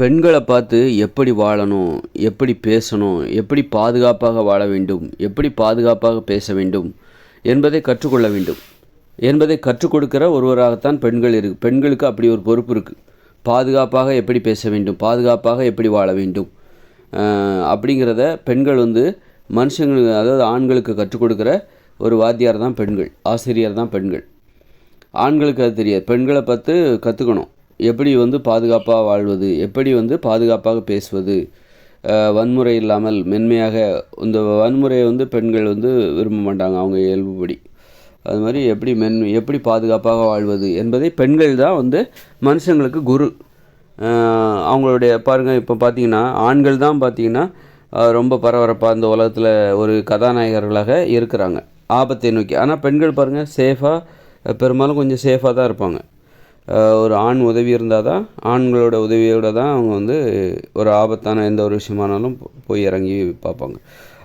பெண்களை பார்த்து எப்படி வாழணும் எப்படி பேசணும் எப்படி பாதுகாப்பாக வாழ வேண்டும் எப்படி பாதுகாப்பாக பேச வேண்டும் என்பதை கற்றுக்கொள்ள வேண்டும். என்பதை கற்றுக் கொடுக்கிற ஒருவராகத்தான் பெண்கள் இருக்கு பெண்களுக்கு அப்படி ஒரு பொறுப்பு இருக்குது பாதுகாப்பாக எப்படி பேச வேண்டும் பாதுகாப்பாக எப்படி வாழ வேண்டும். அப்படிங்கிறத பெண்கள் வந்து மனுஷங்களுக்கு அதாவது ஆண்களுக்கு கற்றுக் கொடுக்குற ஒரு வாத்தியார் தான் பெண்கள் ஆசிரியர் தான் பெண்கள். ஆண்களுக்கு அது தெரியாது. பெண்களை பார்த்து கற்றுக்கணும் எப்படி வந்து பாதுகாப்பாக வாழ்வது? எப்படி வந்து பாதுகாப்பாக பேசுவது? வன்முறை இல்லாமல் மென்மையாக இந்த வன்முறையை வந்து பெண்கள் வந்து விரும்ப மாட்டாங்க அவங்க இயல்புப்படி அது மாதிரி எப்படி மென் எப்படி பாதுகாப்பாக வாழ்வது என்பதை பெண்கள் தான் வந்து மனுஷங்களுக்கு குரு. அவங்களுடைய பாருங்கள் இப்போ பார்த்தீங்கன்னா ஆண்கள் தான் பார்த்தீங்கன்னா ரொம்ப பரபரப்பாக இந்த உலகத்தில் ஒரு கதாநாயகர்களாக இருக்கிறாங்க. ஆபத்தை நோக்கி. ஆனால் பெண்கள் பாருங்கள் சேஃபாக பெரும்பாலும் கொஞ்சம் சேஃபாக தான் இருப்பாங்க. ஒரு ஆண் உதவி இருந்தால் தான் ஆண்களோட உதவியோட தான் அவங்க வந்து ஒரு ஆபத்தான எந்த ஒரு விஷயமானாலும் போய் இறங்கி பார்ப்பாங்க.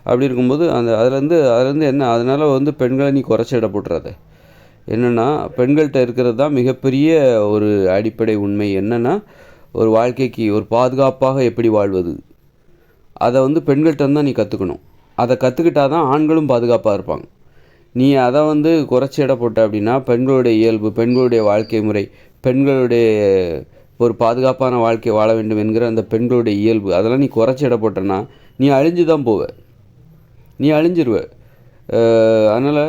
அப்படி இருக்கும்போது அந்த அதுலேருந்து அதுலேருந்து என்ன அதனால் வந்து பெண்களை நீ குறைச்சிட இட என்னென்னா பெண்கள்கிட்ட இருக்கிறது தான் மிகப்பெரிய ஒரு அடிப்படை உண்மை. என்னென்னா ஒரு வாழ்க்கைக்கு ஒரு பாதுகாப்பாக எப்படி வாழ்வது? அதை வந்து பெண்கள்கிட்ட தான் நீ கற்றுக்கணும் அதை கற்றுக்கிட்டா தான் ஆண்களும் பாதுகாப்பாக இருப்பாங்க. நீ அதை வந்து குறைச்சி இட போட்ட அப்படின்னா பெண்களுடைய இயல்பு பெண்களுடைய வாழ்க்கை முறை பெண்களுடைய ஒரு பாதுகாப்பான வாழ்க்கை வாழ வேண்டும் என்கிற அந்த பெண்களுடைய இயல்பு அதெல்லாம் நீ குறைச்சி இட போட்டேன்னா நீ அழிஞ்சு தான் போவ. நீ அழிஞ்சிருவ. அதனால்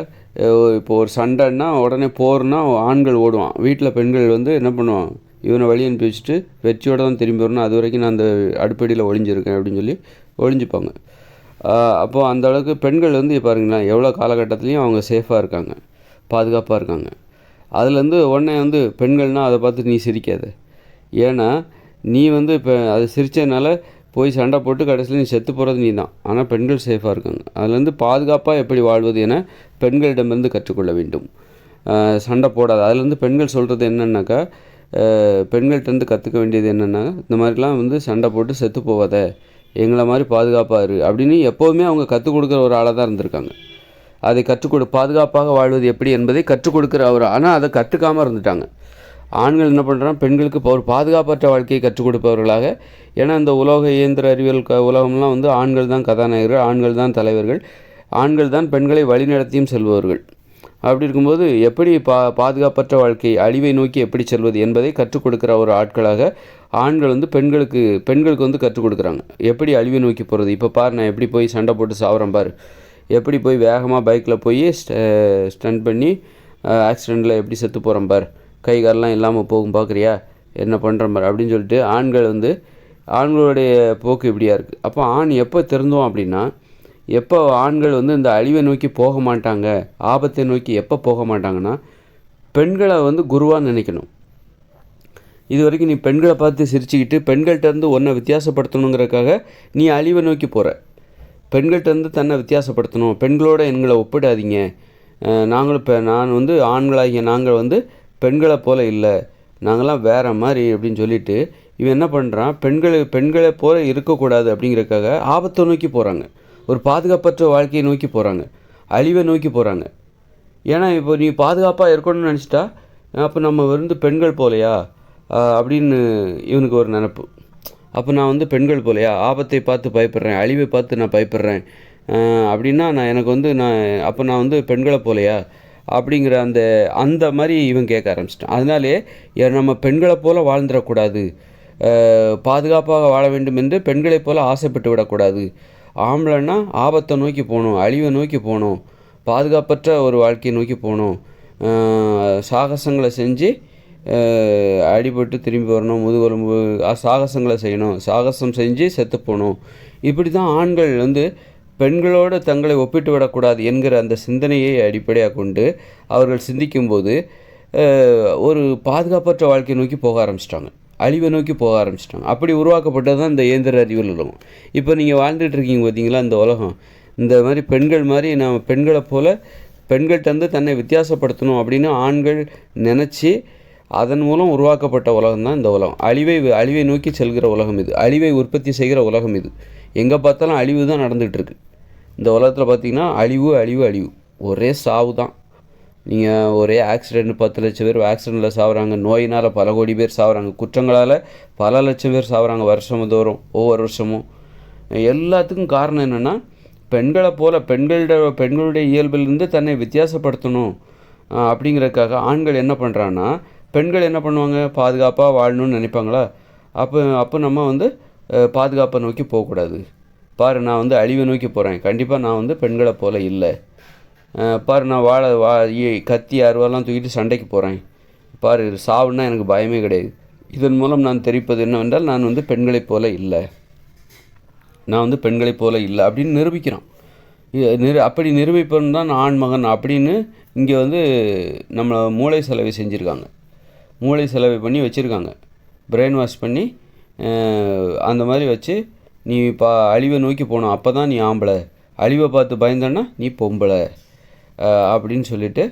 இப்போ ஒரு சண்டைன்னா உடனே போர்னா ஆண்கள் ஓடுவான். வீட்டில் பெண்கள் வந்து என்ன பண்ணுவான்? இவனை வழி அனுப்பி வச்சுட்டு வெற்றியோட தான் திரும்பி வரணும். அது வரைக்கும் நான் அந்த அடுப்படியில் ஒழிஞ்சிருக்கேன் அப்படின்னு சொல்லி ஒழிஞ்சுப்பாங்க அப்போது அந்த அளவுக்கு பெண்கள் வந்து பாருங்களேன் எவ்வளோ காலகட்டத்துலேயும் அவங்க சேஃபாக இருக்காங்க பாதுகாப்பாக இருக்காங்க. அதுலேருந்து உடனே வந்து பெண்கள்னால் அதை பார்த்து நீ சிரிக்காத. ஏன்னா நீ வந்து இப்போ அது சிரிச்சதுனால போய் சண்டை போட்டு கடைசியில் நீ செத்து போகிறது நீ தான் ஆனால் பெண்கள் சேஃபாக இருக்காங்க. அதுலேருந்து பாதுகாப்பாக எப்படி வாழ்வது என பெண்களிடமிருந்து கற்றுக்கொள்ள வேண்டும். சண்டை போடாது. அதுலேருந்து பெண்கள் சொல்கிறது என்னென்னாக்கா பெண்கள்கிட்டருந்து கற்றுக்க வேண்டியது என்னென்னா இந்த மாதிரிலாம் வந்து சண்டை போட்டு செத்து போவாத எங்களை மாதிரி பாதுகாப்பாக இரு அப்படின்னு எப்போவுமே அவங்க கற்றுக் கொடுக்குற ஒரு ஆளாக தான் இருந்திருக்காங்க. அதை கற்றுக் கொடு பாதுகாப்பாக வாழ்வது எப்படி என்பதை கற்றுக் கொடுக்குற அவர் ஆனால் அதை கற்றுக்காமல் இருந்துட்டாங்க. ஆண்கள் என்ன பண்ணுறாங்க பெண்களுக்கு இப்போ ஒரு பாதுகாப்பற்ற வாழ்க்கையை கற்றுக் கொடுப்பவர்களாக. ஏன்னா இந்த உலோக இயந்திர அறிவியல் க உலகம்லாம் வந்து ஆண்கள் தான் கதாநாயகர்கள் ஆண்கள் தான் தலைவர்கள். ஆண்கள் தான் பெண்களை வழிநடத்தியும் செல்பவர்கள். அப்படி இருக்கும்போது எப்படி பா பாதுகாப்பற்ற வாழ்க்கை அழிவை நோக்கி எப்படி செல்வது என்பதை கற்றுக் கொடுக்குற ஒரு ஆட்களாக ஆண்கள் வந்து பெண்களுக்கு பெண்களுக்கு வந்து கற்றுக் கொடுக்குறாங்க. எப்படி அழிவை நோக்கி போகிறது இப்போ பாரு நான் எப்படி போய் சண்டை போட்டு சாவரம் பாரு? எப்படி போய் வேகமாக பைக்கில் போய் ஸ்டண்ட் பண்ணி ஆக்சிடெண்ட்டில் எப்படி செத்து போகிறோம் பார்? கை காலெலாம் இல்லாமல் போகும் பார்க்குறியா என்ன பண்ணுற பார்? அப்படின்னு சொல்லிட்டு ஆண்கள் வந்து ஆண்களுடைய போக்கு இப்படியா இருக்குது அப்போ ஆண் எப்போ திருந்தோம் அப்படின்னா எப்போ ஆண்கள் வந்து இந்த அழிவை நோக்கி போக மாட்டாங்க ஆபத்தை நோக்கி எப்போ போக மாட்டாங்கன்னா பெண்களை வந்து குருவாக நினைக்கணும். இது வரைக்கும் நீ பெண்களை பார்த்து சிரிச்சுக்கிட்டு பெண்கள்கிட்டருந்து ஒன்றை வித்தியாசப்படுத்தணுங்கிறதுக்காக நீ அழிவை நோக்கி போகிற பெண்கள்கிட்டருந்து தன்னை வித்தியாசப்படுத்தணும். பெண்களோட எங்களை ஒப்பிடாதீங்க. நாங்களும் இப்போ நான் வந்து ஆண்களாகிய நாங்கள் வந்து பெண்களை போல் இல்லை. நாங்களாம் வேற மாதிரி அப்படின்னு சொல்லிட்டு இவன் என்ன பண்ணுறான் பெண்களை பெண்களை போல இருக்கக்கூடாது அப்படிங்கிறதுக்காக ஆபத்தை நோக்கி போகிறாங்க ஒரு பாதுகாப்பற்ற வாழ்க்கையை நோக்கி போகிறாங்க அழிவை நோக்கி போகிறாங்க ஏன்னா இப்போ நீ பாதுகாப்பாக இருக்கணும்னு நினச்சிட்டா அப்போ நம்ம வந்து பெண்கள் போலையா? அப்படின்னு இவனுக்கு ஒரு நினப்பு. அப்போ நான் வந்து பெண்கள் போலையா? ஆபத்தை பார்த்து பயப்படுறேன் அழிவை பார்த்து நான் பயப்படுறேன். அப்படின்னா நான் எனக்கு வந்து நான் அப்போ நான் வந்து பெண்களை போலையா? அப்படிங்கிற அந்த அந்த மாதிரி இவன் கேட்க ஆரம்பிச்சிட்டான். அதனாலே நம்ம பெண்களை போல் வாழ்ந்துடக்கூடாது. பாதுகாப்பாக வாழ வேண்டும் என்று பெண்களைப் போல ஆசைப்பட்டு விடக்கூடாது. ஆம்பளைன்னா ஆபத்தை நோக்கி போகணும் அழிவை நோக்கி போகணும் பாதுகாப்பற்ற ஒரு வாழ்க்கையை நோக்கி போகணும். சாகசங்களை செஞ்சு அடிபட்டு திரும்பி வரணும் முதுகெலும்பு சாகசங்களை செய்யணும். சாகசம் செஞ்சு செத்து போகணும். இப்படி தான் ஆண்கள் வந்து பெண்களோடு தங்களை ஒப்பிட்டு விடக்கூடாது என்கிற அந்த சிந்தனையை அடிப்படையாக கொண்டு அவர்கள் சிந்திக்கும்போது ஒரு பாதுகாப்பற்ற வாழ்க்கையை நோக்கி போக ஆரம்பிச்சிட்டாங்க. அழிவை நோக்கி போக ஆரம்பிச்சிட்டாங்க. அப்படி உருவாக்கப்பட்டது தான் இந்த இயந்திர அறிவியல் உலகம். இப்போ நீங்கள் வாழ்ந்துட்டு இருக்கீங்க பார்த்தீங்களா இந்த உலகம்? இந்த மாதிரி பெண்கள் மாதிரி நம்ம பெண்களை போல் பெண்கள்கிட்ட வந்து தன்னை வித்தியாசப்படுத்தணும் அப்படின்னு ஆண்கள் நினச்சி அதன் மூலம் உருவாக்கப்பட்ட உலகம் தான் இந்த உலகம். அழிவை அழிவை நோக்கி செல்கிற உலகம் இது. அழிவை உற்பத்தி செய்கிற உலகம் இது. எங்கே பார்த்தாலும் அழிவு தான் நடந்துகிட்ருக்கு இந்த உலகத்தில் பார்த்திங்கன்னா அழிவு அழிவு அழிவு. ஒரே சாவு தான். நீங்கள் ஒரே ஆக்சிடெண்ட் பத்து லட்சம் பேர் ஆக்சிடெண்ட்டில் சாகுறாங்க நோயினால் பல கோடி பேர் சாகுறாங்க குற்றங்களால் பல லட்சம் பேர் சாகுறாங்க வருஷம் தோறும் ஒவ்வொரு வருஷமும். எல்லாத்துக்கும் காரணம் என்னென்னா பெண்களை போல் பெண்களோட பெண்களுடைய இயல்பிலிருந்து தன்னை வித்தியாசப்படுத்தணும். அப்படிங்கிறதுக்காக ஆண்கள் என்ன பண்ணுறான்னா பெண்கள் என்ன பண்ணுவாங்க? பாதுகாப்பாக வாழணும்னு நினைப்பாங்களா? அப்போ அப்போ நம்ம வந்து பாதுகாப்பை நோக்கி போகக்கூடாது. பாரு நான் வந்து அழிவை நோக்கி போகிறேன் கண்டிப்பாக நான் வந்து பெண்களை போல் இல்லை. பாரு நான் வாழை வா இ- கத்தி அருவாலாம் தூக்கிட்டு சண்டைக்கு போகிறேன் பாரு சாவுன்னா எனக்கு பயமே கிடையாது. இதன் மூலம் நான் தெரிவிப்பது என்னவென்றால் நான் வந்து பெண்களைப் போல இல்லை. நான் வந்து பெண்களைப் போல இல்லை அப்படின்னு நிரூபிக்கிறான். நிரு அப்படி நிரூபிப்பவன் தான் ஆண் மகன் அப்படின்னு இங்கே வந்து நம்ம மூளை செலவை செஞ்சுருக்காங்க. மூளை செலவை பண்ணி வச்சுருக்காங்க. பிரெயின் வாஷ் பண்ணி அந்த மாதிரி வச்சு நீ பா அழிவை நோக்கி போகணும். அப்போ தான் நீ ஆம்பளை. அழிவை பார்த்து பயந்தன்னா நீ பொம்பளை. அப்படின்னு சொல்லிட்டு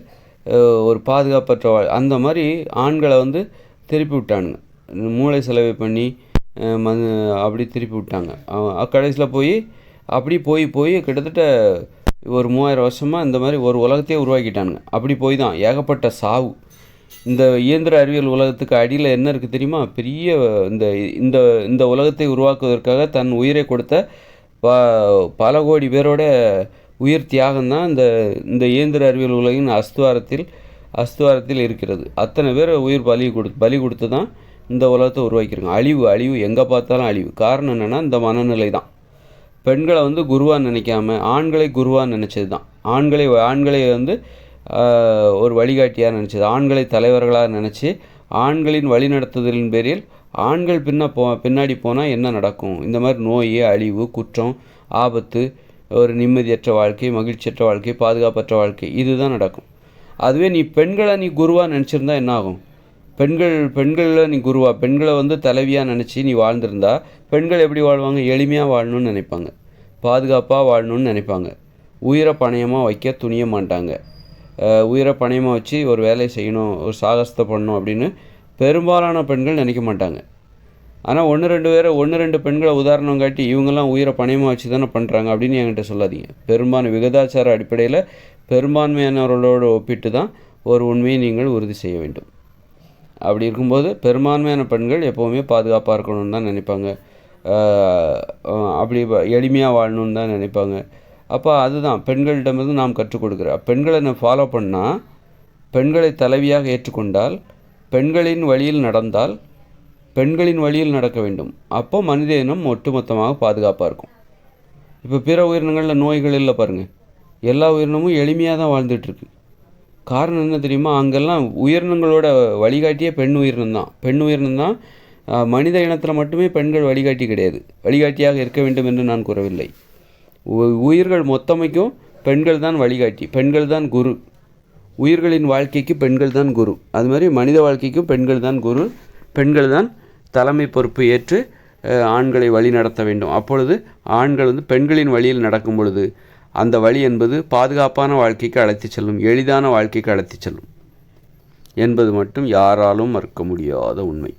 ஒரு பாதுகாப்பற்ற அந்த மாதிரி ஆண்களை வந்து திருப்பி விட்டானுங்க. மூளை செலவு பண்ணி மது அப்படி திருப்பி விட்டாங்க. கடைசியில் போய் அப்படி போய் போய் கிட்டத்தட்ட ஒரு மூவாயிரம் வருஷமாக இந்த மாதிரி ஒரு உலகத்தையே உருவாக்கிட்டானுங்க. அப்படி போய் தான். ஏகப்பட்ட சாவு. இந்த இயந்திர அறிவியல் உலகத்துக்கு அடியில் என்ன இருக்குது தெரியுமா? பெரிய இந்த இந்த இந்த உலகத்தை உருவாக்குவதற்காக தன் உயிரை கொடுத்த ப பல கோடி பேரோட உயிர் தியாகம் தான் இந்த இந்த இயந்திர அறிவியல் உலகின் அஸ்துவாரத்தில் அஸ்துவாரத்தில் இருக்கிறது. அத்தனை பேர் உயிர் பலி கொடு பலி கொடுத்து தான் இந்த உலகத்தை உருவாக்கியிருக்காங்க. அழிவு அழிவு எங்கே பார்த்தாலும் அழிவு. காரணம் என்னென்னா இந்த மனநிலை தான். பெண்களை வந்து குருவாக நினைக்காம ஆண்களை குருவாக நினச்சது தான். ஆண்களை ஆண்களை வந்து ஒரு வழிகாட்டியாக நினச்சது. ஆண்களை தலைவர்களாக நினச்சி ஆண்களின் வழிநடத்துதலின் பேரில் ஆண்கள் பின்ன போ பின்னாடி போனால் என்ன நடக்கும்? இந்த மாதிரி நோய் அழிவு குற்றம் ஆபத்து ஒரு நிம்மதியற்ற வாழ்க்கை மகிழ்ச்சியற்ற வாழ்க்கை பாதுகாப்பற்ற வாழ்க்கை இதுதான் நடக்கும். அதுவே நீ பெண்களை நீ குருவாக நினச்சிருந்தா என்ன ஆகும் பெண்கள் பெண்களில் நீ குருவா? பெண்களை வந்து தலைவியாக நினச்சி நீ வாழ்ந்திருந்தா பெண்கள் எப்படி வாழ்வாங்க? எளிமையாக வாழணும்னு நினைப்பாங்க. பாதுகாப்பாக வாழணும்னு நினைப்பாங்க. உயிரை பணயமாக வைக்க துணிய மாட்டாங்க. உயிரை பணயமாக வச்சு ஒரு வேலையை செய்யணும் ஒரு சாகசத்தை பண்ணணும் அப்படின்னு பெரும்பாலான பெண்கள் நினைக்க மாட்டாங்க. ஆனால் ஒன்று ரெண்டு பேரை ஒன்று ரெண்டு பெண்களை உதாரணம் காட்டி இவங்கெல்லாம் உயிரை பணயமாக வச்சு தானே பண்ணுறாங்க அப்படின்னு என்கிட்ட சொல்லாதீங்க. பெரும்பான்மை விகிதாச்சார அடிப்படையில் பெரும்பான்மையானவர்களோடு ஒப்பிட்டு தான் ஒரு உண்மையை நீங்கள் உறுதி செய்ய வேண்டும். அப்படி இருக்கும்போது பெரும்பான்மையான பெண்கள் எப்போவுமே பாதுகாப்பாக இருக்கணும்னு தான் நினைப்பாங்க. அப்படி எளிமையாக வாழணும்னு தான் நினைப்பாங்க. அப்போ அதுதான் பெண்களிடமிருந்து நாம் கற்றுக் கொடுக்குற. பெண்களை நான் ஃபாலோ பண்ணால் பெண்களை தலைவியாக ஏற்றுக்கொண்டால் பெண்களின் வழியில் நடந்தால் பெண்களின் வழியில் நடக்க வேண்டும். அப்போ மனித இனம் ஒட்டுமொத்தமாக பாதுகாப்பாக இருக்கும். இப்போ பிற உயிரினங்களில் நோய்கள் இல்லை பாருங்கள் எல்லா உயிரினமும் எளிமையாக தான் வாழ்ந்துட்டுருக்கு. காரணம் என்ன தெரியுமா? அங்கெல்லாம் உயிரினங்களோட வழிகாட்டியே பெண் உயிரினம் தான். பெண் உயிரினம் தான் மனித இனத்தில் மட்டுமே பெண்கள் வழிகாட்டி கிடையாது. வழிகாட்டியாக இருக்க வேண்டும் என்று நான் கூறவில்லை. உ- உயிர்கள் மொத்தமைக்கும் பெண்கள் தான் வழிகாட்டி. பெண்கள் தான் குரு. உயிர்களின் வாழ்க்கைக்கு பெண்கள் தான் குரு. அது மாதிரி மனித வாழ்க்கைக்கும் பெண்கள் தான் குரு. பெண்கள் தான் தலைமை பொறுப்பு ஏற்று ஆண்களை வழி நடத்த வேண்டும். அப்பொழுது ஆண்கள் வந்து பெண்களின் வழியில் நடக்கும் பொழுது அந்த வழி என்பது பாதுகாப்பான வாழ்க்கைக்கு அழைத்துச் செல்லும் எளிதான வாழ்க்கைக்கு அழைத்துச் செல்லும் என்பது மட்டும் யாராலும் மறுக்க முடியாத உண்மை.